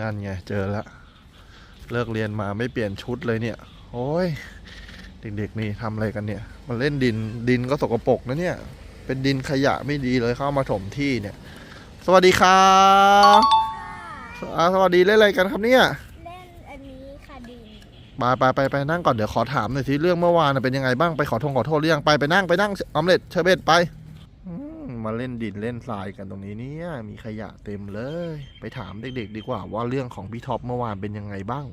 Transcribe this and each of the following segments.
นั่นไงเจอแล้วเลิกเรียนมาไม่เปลี่ยนชุดเลยเนี่ย โอ้ยเด็กๆนี่ทำอะไรกันเนี่ยมันเล่นดินดินก็สกปรกนะเนี่ย เป็นดินขยะไม่ดีเลยเข้ามาถมที่เนี่ย สวัสดีครับอ่าสวัสดีเล่นอะไรกันครับเนี่ยเล่นอันนี้ค่ะดินไปไปไปไปนั่งก่อนเดี๋ยวขอถามหน่อยสิเรื่องเมื่อวานน่ะเป็นยังไงบ้างไปขอโทษขอโทษหรือยังไปไปนั่งไปนั่งออมเล็ตเชอร์เบตไปอื มมาเล่นดินเล่นทรายกันตรงนี้เนี่ยมีขยะเต็มเลย ไปถามเด็กๆ ดีกว่าว่าเรื่องของพี่ท็อปเมื่อวานเป็นยังไงบ้าง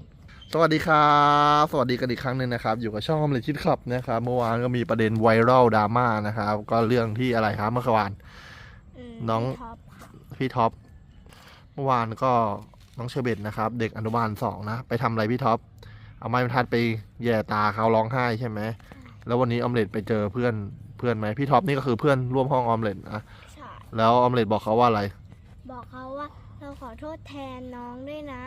สวัสดีครับสวัสดีกันอีกครั้งหนึ่งนะครับ อยู่กับช่องออมเล็ตชิดขับนะครับเมื่อวานก็มีประเด็นไวรัลดราม่านะครับ ก็เรื่องที่อะไรครับเมื่อวานมน้องท็อปค่ะพี่ท็อปเมื่อวานก็น้องเชอร์เบตนะครับ เด็กอนุบาลสองนะไปทำอะไรพี่ท็อปเอาไม้บรรทัดไปแย่ตาเขาร้องไห้ใช่ไหมแล้ววันนี้ออมเล็ตไปเจอเพื่อนเพื่อนไหมพี่ท็อปนี่ก็คือเพื่อนร่วมห้องออมเล็ตนะใช่แล้วออมเล็ตบอกเขาว่าอะไรบอกเขาว่าเราขอโทษแทนน้องด้วยนะ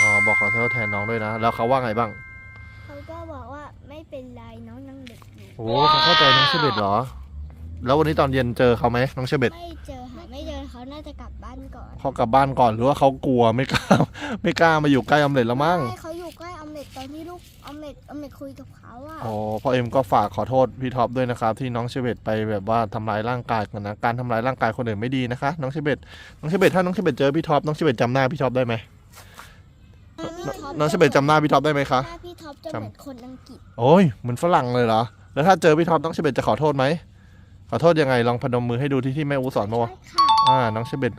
อ๋อบอกขอโทษแทนน้องด้วยนะ แล้วเขาว่าไงบ้างเขาก็บอกว่าไม่เป็นไรน้องยังเด็กอยู่โอ้เขาเข้าใจน้องเชอร์เบตเหรอ แล้ววันนี้ตอนเย็นเจอเขาไหมน้องเชอร์เบตไม่เจอค่ะไม่เจอเขาน่าจะกลับบ้านก่อนเขากลับบ้านก่อนหรือว่าเขากลัวไม่กล้า ไม่กล้ามาอยู่ใกล้ออมเล็ตแล้วมั้งใช่เขา ออมเล็ตออมเล็ตคุยกับเขาอะอ๋อพ่อเอ็มก็ฝากขอโทษพี่ท็อปด้วยนะครับ ที่น้องเชเบตไปแบบว่าทำร้ายร่างกายกันนะการทำร้ายร่างกายคนอื่นไม่ดีนะคะ น้องเชเบตน้องเชเบตถ้าน้องเชเบตเจอพี่ท็อปน้องเชเบตจำหน้าพี่ท็อปได้ไหมพี่ท็ปน้องเชเบตจำหน้าพี่ท็อปได้ไหมคะหน้าพี่ท็อปจะจำเหมือนคนอังกฤษโอ้ยเหมือนฝรั่งเลยเหรอแล้วถ้าเจอพี่ท็อปน้องเชเบตจะขอโทษไหมขอโทษยังไงลองพนมมือให้ดูที่ที่แม่อูสอนมาว่าใช่ค่ะอ่าน้องเชเบต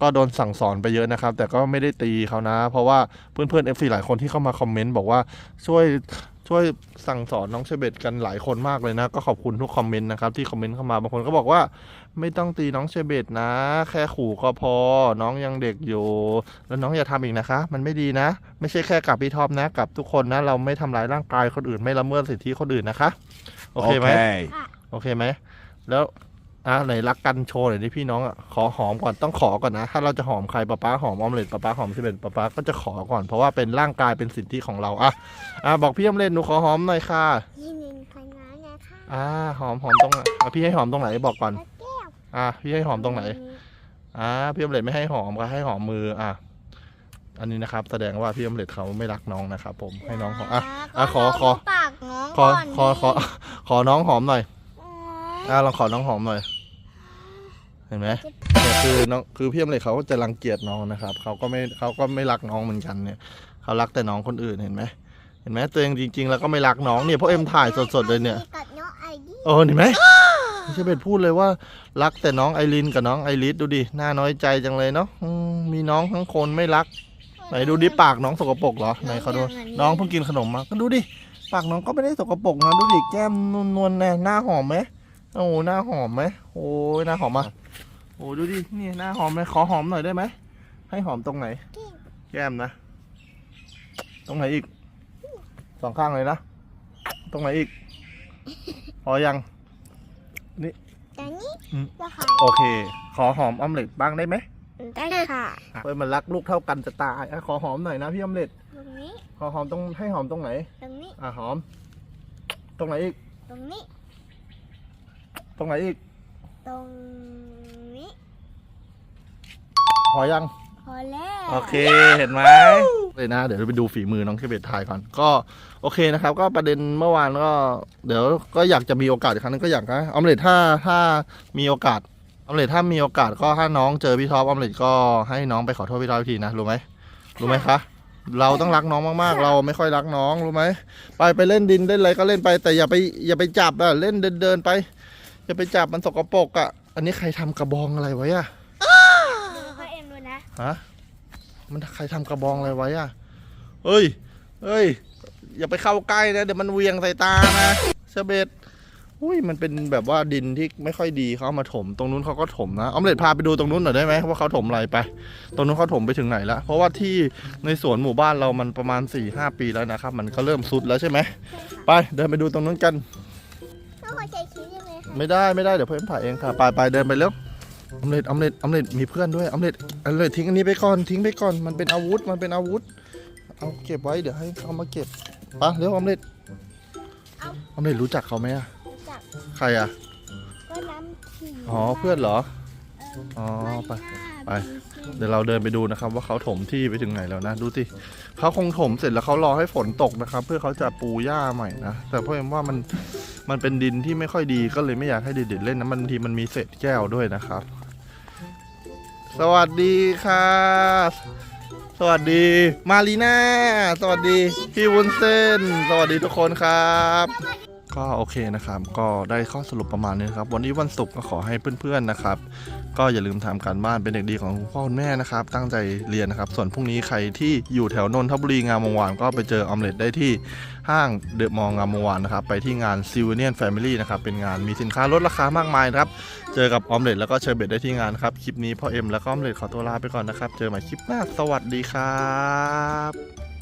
ก็โดนสั่งสอนไปเยอะนะครับ แต่ก็ไม่ได้ตีเขานะ เพราะว่าเพื่อนๆ FC หลายคนที่เข้ามาคอมเมนต์บอกว่าช่วยช่วยสั่งสอนน้องเชเบตกันหลายคนมากเลยนะ ก็ขอบคุณทุกคอมเมนต์นะครับที่คอมเมนต์เข้ามาบางคนก็บอกว่า ไม่ต้องตีน้องเชเบตนะ แค่ขู่ก็พอ น้องยังเด็กอยู่ แล้วน้องอย่าทำอีกนะคะ มันไม่ดีนะ ไม่ใช่แค่กับพี่ท็อปนะกับทุกคนนะ เราไม่ทำร้ายร่างกายคนอื่นไม่ละเมิดสิทธิคนอื่นนะคะ โอเคไหม Okay. โอเคไหมแล้ว อะไหนรักกันโชว์หน่อยดิพี่น้องอะขอหอมก่อนต้องขอก่อนนะ ถ้าเราจะหอมใครป๊าป๊าหอมออมเล็ตป๊าป๊าหอมสิเบ็ดป๊าป๊าก็จะขอก่อนเพราะว่าเป็นร่างกายเป็นสิทธิของเราอะอะบอกพี่ออมเล็ตหนูขอหอมหน่อยค่ะพี่นินพันน้านะคะอ่าหอมหอมตรงไหนอะพี่ให้หอมตรงไหนบอกก่อนแล้วแก้วอะพี่ให้หอมตรงไหนอ่าพี่ออมเล็ตไม่ให้หอมก็ให้หอมมืออะอันนี้นะครับ แสดงว่าพี่ออมเล็ตเขาไม่รักน้องนะครับผมให้น้องหอมอะอะขอขอลงปากน้องขอก่นขอขอขอน้องหอมหน่อยอ๋ออะลองขอน้องหอมหน่อยเห็นไหมเนี่ยคือน้องคือพี่อมเลยเขาก็จะรังเกียจน้องนะครับเขาก็ไม่เขาก็ไม่รักน้องเหมือนกันเนี่ยเขารักแต่น้องคนอื่นเห็นไหมเห็นไหมตัวเองจริง ๆ แล้วก็ไม่รักน้องเนี่ยเพราะเอ็มถ่ายสดๆเลยเนี่ยกับน้องไอดีเออเห็นไหมไม่ใช่เป็นพูดเลยว่ารักแต่น้องไอรินกับน้องไอริสดูดิน่าน้อยใจจังเลยเนาะอืมมีน้องทั้งคนไม่รัก ไหนดูดิปากน้องสกปรกเหรอไหนเขาดูน้องเพิ่งกินขนมมาก็ดูดิปากน้องก็ไม่ได้สกปรกนะดูดิแก้มนวลๆนะหน้าหอมไหมโอ้โหหน้าหอมไหมโอ้ยหน้าหอมมะ โอ้ดูดินี่หน้าหอมไหมขอหอมหน่อยได้ไหมให้หอมตรงไหน แก้มนะ ตรงไหนอีกสองข้างเลยนะตรงไหนอีกพอยังแต่นี่อืมจะขอโอเค ขอหอมออมเล็ตบ้างได้ไหมได้ค่ะเพื่อนมันรักลูกเท่ากันจะตายอะขอหอมหน่อยนะพี่ออมเล็ตตรงนี้ขอหอมตรงให้หอมตรงไหน ตรงนี้อะหอม ตรงไหนอีก ตรงนี้ ตรงไหนอีก ตรงนี้ พอยัง พอแล้วโอเค เห็นไหมเลยนะ เดี๋ยวเราไปดูฝีมือน้องเคเบตถ่ายก่อน ก็โอเคนะครับ ก็ประเด็นเมื่อวานก็ เดี๋ยวก็อยากจะมีโอกาสอีกครั้งนึงก็อยากนะออมเล็ตถ้าถ้ามีโอกาสออมเล็ตถ้ามีโอกาสก็ถ้าน้องเจอพี่ท็อปออมเล็ตก็ให้น้องไปขอโทษพี่ท็อปอีกทีนะรู้ไหมรู้ไหมคะ เราต้องรักน้องมากๆ เราไม่ค่อยรักน้องรู้ไหมไปไปเล่นดินเล่นอะไรก็เล่นไป แต่อย่าไปอย่าไปจับอะเล่นเดินเดินไปอย่าไปจับมันสกปรกอะอันนี้ใครทำกระบองอะไรไว้อะ ดูพ่อเอ็มดูนะ ฮะมันใครทำกระบองอะไรไว้อะเฮ้ยเฮ้ย อย่าไปเข้าใกล้นะ เดี๋ยวมันเวียงใส่ตานะเชอเบตอุ้ยมันเป็นแบบว่าดินที่ไม่ค่อยดีเขาเอามาถม ตรงนู้นเขาก็ถมนะออมเล็ตพาไปดูตรงนู้นหน่อยได้ไหมว่าเขาถมอะไรไป ตรงนู้นเขาถมไปถึงไหนแล้วเพราะว่าที่ในสวนหมู่บ้านเรามันประมาณ4ี่หปีแล้วนะครับ มันก็เริ่มสุดแล้วใช่ไหมไปเดินไปดูตรงนู้นกันพ่อขอใช้คิ้วได้ไหมคะไม่ได้ไม่ได้เดี๋ยวเพื่อนถ่ายเองค่ะไปไปเดินไปเร็ว ออมเล็ตออมเล็ตออมเล็ตมีเพื่อนด้วยออมเล็ตออมเล็ตทิ้งอันนี้ไปก่อนทิ้งไปก่อนมันเป็นอาวุธมันเป็นอาวุธ เอาเก็บไว้เดี๋ยวให้เขามาเก็บไปะเร็วออมเล็ตออมเล็ตรู้จักเขาไหมอะรู้จักใครอะก็น้ำผีอ๋อเพื่อนเหรออ๋อไปไปไปเดี๋ยวเราเดินไปดูนะครับ ว่าเขาถมที่ไปถึงไหนแล้วนะดูสิเขาคงถมเสร็จแล้วเขารอให้ฝนตกนะครับ เพื่อเขาจะปูหญ้าใหม่นะแต่พ่อเอ็มว่ามันมันเป็นดินที่ไม่ค่อยดีก็เลยไม่อยากให้เด็กๆเล่นนะมันบางทีมันมีเศษแก้วด้วยนะครับ สวัสดีค่ะ สวัสดีมารีน่า สวัสดีพี่วุ้นเส้น สวัสดีทุกคนครับ ก็โอเคนะครับ ก็ได้ข้อสรุปประมาณนี้นครับ วันนี้วันศุกร์ก็ขอให้เพื่อนๆนะครับ ก็อย่าลืมทำการบ้านเป็นเด็กดีของคุณพ่อคุณแม่นะครับ ตั้งใจเรียนนะครับ ส่วนพรุ่งนี้ใครที่อยู่แถวนนทบุรีงามวงวานก็ไปเจอออมเล็ตได้ที่ห้างเดอะมองงามวงวานนะครับ ไปที่งานซิวเนียนแฟมิลี่นะครับ เป็นงานมีสินค้าลดราคามากมายนะครับ เจอกับออมเล็ตแล้วก็เชอร์เบตได้ที่งานครับ คลิปนี้พ่อเอ็มแล้วก็ออมเล็ตขอตัวลาไปก่อนนะครับ เจอใหม่คลิปหน้า สวัสดีครับ